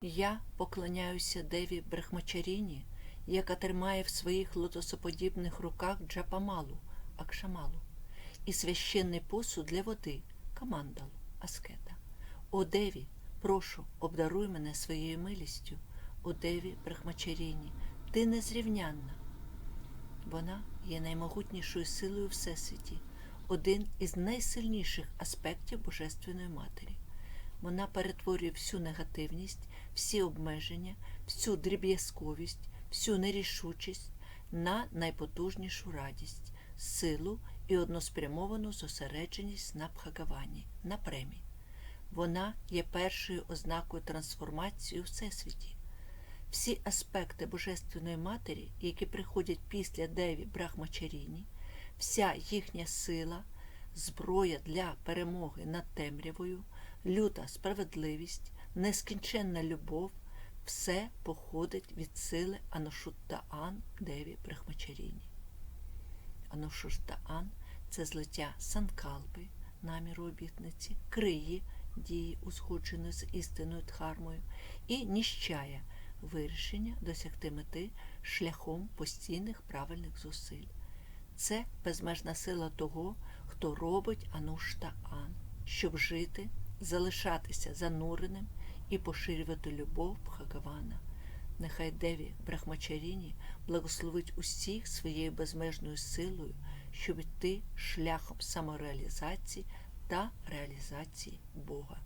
Я поклоняюся Деві Брахмачаріні, яка тримає в своїх лотосоподібних руках джапамалу, акшамалу, і священний посуд для води, камандалу, аскета. О Деві, прошу, обдаруй мене своєю милістю, о Деві Брахмачаріні, ти незрівнянна. Вона є наймогутнішою силою Всесвіті, один із найсильніших аспектів Божественної Матері. Вона перетворює всю негативність, всі обмеження, всю дріб'язковість, всю нерішучість на найпотужнішу радість, силу і односпрямовану зосередженість на Бхагавані, на премі. Вона є першою ознакою трансформації у Всесвіті. Всі аспекти Божественної Матері, які приходять після Деві Брахмачаріні, вся їхня сила, зброя для перемоги над темрявою, люта справедливість, нескінченна любов, все походить від сили Анушуттаан Деві Брахмачаріні. Анушуттаан – це злиття санкалпи, наміру обітниці, криї, дії, узгодженої з істинною дхармою, і ніщая – вирішення досягти мети шляхом постійних правильних зусиль. Це безмежна сила того, хто робить Ануштаан, щоб жити, залишатися зануреним і поширювати любов Бхагавана. Нехай Деві Брахмачаріні благословить усіх своєю безмежною силою, щоб йти шляхом самореалізації та реалізації Бога.